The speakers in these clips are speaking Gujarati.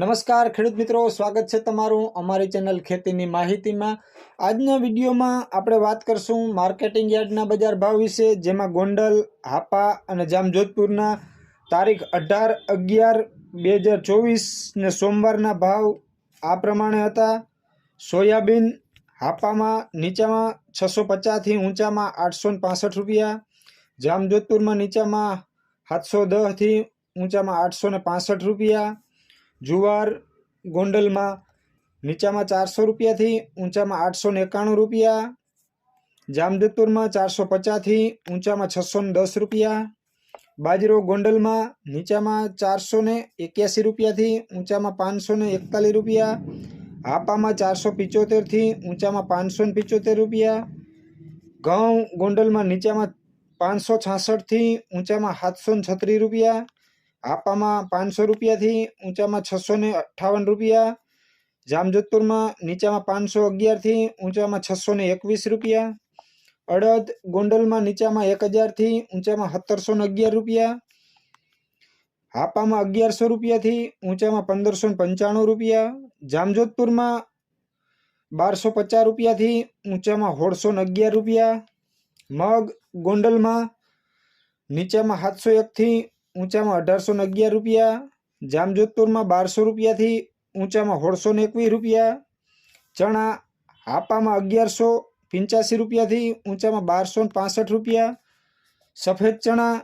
નમસ્કાર, ખેડૂત મિત્રો. સ્વાગત છે તમારું અમારી ચેનલ ખેતીની માહિતીમાં. આજના વિડીયોમાં આપણે વાત કરશું માર્કેટિંગ યાર્ડના બજાર ભાવ વિશે, જેમાં ગોંડલ, હાપા અને જામજોધપુરના તારીખ અઢાર અગિયાર બે હજાર ચોવીસને સોમવારના ભાવ આ પ્રમાણે હતા. સોયાબીન હાપામાં, નીચામાં છસો પચાસથી ઊંચામાં આઠસો પાસઠ રૂપિયા. જામજોધપુરમાં નીચામાં સાતસો દસથી ઊંચામાં આઠસો ને પાસઠ રૂપિયા. જુવાર ગોંડલમાં નીચામાં ચારસો રૂપિયાથી ઊંચામાં આઠસો એકાણું રૂપિયા જામજોધપુરમાં ચારસો પચાસથી ઊંચામાં છસો દસ રૂપિયા, બાજરો ગોંડલમાં નીચામાં ચારસો ને એક્યાસી રૂપિયાથી ઊંચામાં પાંચસો ને એકતાલીસ રૂપિયા, હાપામાં ચારસો પિચોતેરથી ઊંચામાં પાંચસો ને પિચોતેર રૂપિયા, ઘઉં ગોંડલમાં નીચામાં પાંચસો છાસઠથી ઊંચામાં સાતસો ને છત્રીસ રૂપિયા હાપામાં પાંચસો રૂપિયાથી ઊંચામાં છસો ને અઠ્ઠાવન રૂપિયા, જામજોધપુરમાં નીચામાં પાંચસો અગિયારથી ઊંચામાં છસો ને એકવીસ રૂપિયા, અડદ ગોંડલમાં નીચામાં એક હજારથી ઊંચામાં સત્તરસો ને અગિયાર રૂપિયા, હાપામાં અગિયારસો રૂપિયાથી ઊંચામાં પંદરસો ને પંચાણું રૂપિયા, જામજોધપુરમાં બારસો પચાસ રૂપિયાથી ઊંચામાં સોળસો ને અગિયાર રૂપિયા, મગ ગોંડલમાં નીચામાં સાતસો એકથી ઊંચામાં અઢારસો ને અગિયાર રૂપિયા, જામજોધપુરમાં બારસો રૂપિયાથી ઊંચામાં સોળસો ને એકવીસ રૂપિયા, ચણા હાપામાં અગિયારસો પંચ્યાસી રૂપિયાથી ઊંચામાં બારસો ને પાસઠ રૂપિયા, સફેદ ચણા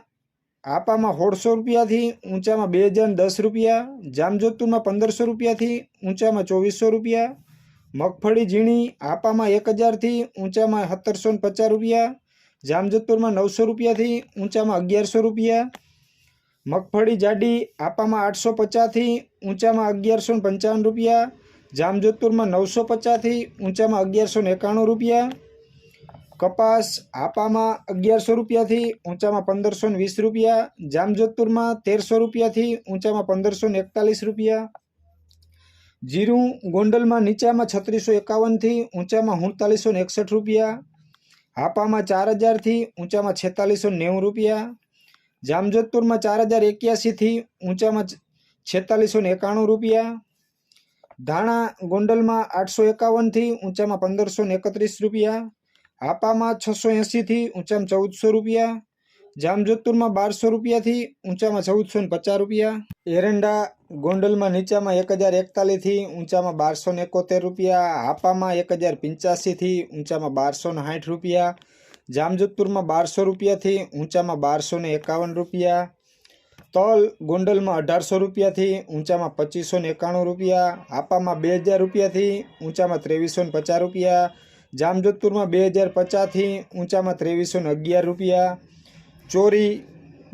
હાપામાં સોળસો રૂપિયાથી ઊંચામાં બે હજાર દસ રૂપિયા, જામજોધપુરમાં પંદરસો રૂપિયાથી ઊંચામાં ચોવીસો રૂપિયા, મગફળી ઝીણી હાપામાં એક હજારથી ઊંચામાં સત્તરસો ને પચાસ રૂપિયા, જામજોધપુરમાં નવસો રૂપિયાથી ઊંચામાં અગિયારસો રૂપિયા મગફળી જાડી હાપામાં આઠસો પચાસથી ઊંચામાં અગિયારસો ને પંચાવન રૂપિયા, જામજોધપુરમાં નવસો પચાસથી ઊંચામાં અગિયારસો ને એકાણું રૂપિયા, કપાસ હાપામાં અગિયારસો રૂપિયાથી ઊંચામાં પંદરસો ને વીસ રૂપિયા, જામજોધપુરમાં તેરસો રૂપિયાથી ઊંચામાં પંદરસો ને એકતાલીસ રૂપિયા, જીરું ગોંડલમાં નીચામાં છત્રીસો એકાવનથી ઊંચામાં સુડતાલીસો ને એકસઠ રૂપિયા, હાપામાં ચાર હજારથી ઊંચામાં છેતાલીસો નેવું રૂપિયા જામજોધપુરમાં ચાર હજાર એક્યાસીથી ઊંચામાં છેતાલીસો ને એકાણું રૂપિયા, ધાણા ગોંડલમાં આઠસો એકાવનથી ઊંચામાં પંદરસો ને એકત્રીસ રૂપિયા, હાપામાં છસો એંસીથી ઊંચામાં ચૌદસો રૂપિયા, જામજોધપુરમાં બારસો રૂપિયાથી ઊંચામાં ચૌદસો ને પચાસ રૂપિયા, એરંડા ગોંડલમાં નીચામાં એક હજાર એકતાલીસથી ઊંચામાં બારસો ને એકોતેર રૂપિયા, હાપામાં એક હજાર પંચ્યાસીથી ઊંચામાં બારસો ને સાઠ રૂપિયા જામજોધપુરમાં બારસો રૂપિયાથી ઊંચામાં બારસો એકાવન રૂપિયા. તલ ગોંડલમાં અઢારસો રૂપિયાથી ઊંચામાં પચીસો એકાણું રૂપિયા. હાપામાં બે હજાર રૂપિયાથી ઊંચામાં ત્રેવીસો પચાસ રૂપિયા. જામજોધપુરમાં બે હજાર પચાસથી ઊંચામાં ત્રેવીસો અગિયાર રૂપિયા. ચોરી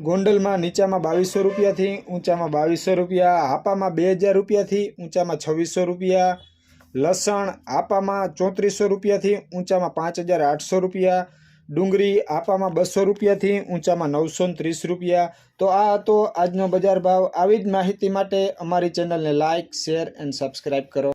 ગોંડલમાં નીચામાં બાવીસો રૂપિયાથી ઊંચામાં બાવીસો રૂપિયા. હાપામાં બે હજાર રૂપિયાથી ઊંચામાં છવ્વીસો રૂપિયા. લસણ હાપામાં ચોત્રીસો રૂપિયાથી ઊંચામાં પાંચ હજાર આઠસો રૂપિયા. ડુંગળી આપામાં બસો રૂપિયાથી ઊંચામાં નવસો ત્રીસ રૂપિયા. તો આ હતો આજનો બજાર ભાવ. આવી જ માહિતી માટે અમારી ચેનલને લાઇક શેર એન્ડ સબસ્ક્રાઈબ કરો.